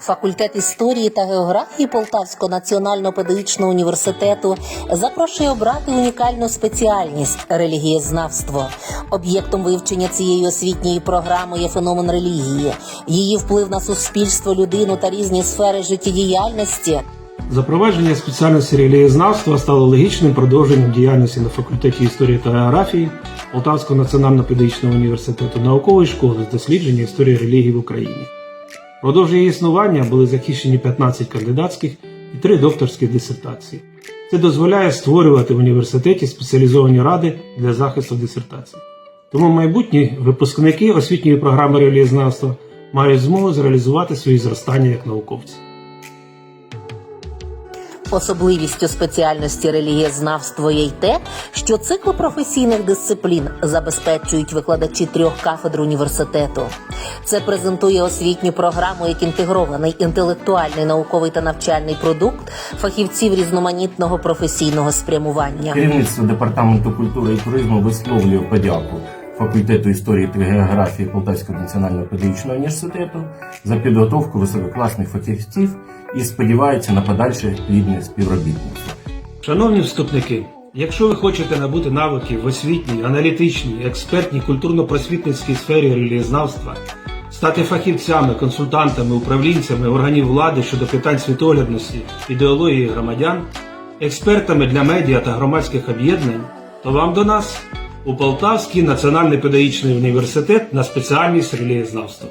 Факультет історії та географії Полтавського національного педагогічного університету запрошує обрати унікальну спеціальність релігієзнавство. Об'єктом вивчення цієї освітньої програми є феномен релігії, її вплив на суспільство, людину та різні сфери життєдіяльності. Запровадження спеціальності релігієзнавства стало логічним продовженням діяльності на факультеті історії та географії Полтавського національного педагогічного університету наукової школи з дослідження історії релігії в Україні. Продовж її існування були захищені 15 кандидатських і 3 докторські дисертації. Це дозволяє створювати в університеті спеціалізовані ради для захисту дисертацій. Тому майбутні випускники освітньої програми релігієзнавства мають змогу зреалізувати свої зростання як науковці. Особливістю спеціальності релігієзнавство є й те, що цикл професійних дисциплін забезпечують викладачі трьох кафедр університету. Це презентує освітню програму як інтегрований інтелектуальний науковий та навчальний продукт фахівців різноманітного професійного спрямування. Керівництво департаменту культури і туризму висловлює подяку факультету історії та географії Полтавського національного педагогічного університету за підготовку висококласних фахівців і сподівається на подальше плідне співробітництво. Шановні вступники, якщо ви хочете набути навиків в освітній, аналітичній, експертній, культурно-просвітницькій сфері релігієзнавства, стати фахівцями, консультантами, управлінцями органів влади щодо питань світоглядності, ідеології громадян, експертами для медіа та громадських об'єднань, то вам до нас у Полтавський національний педагогічний університет на спеціальність релігієзнавства.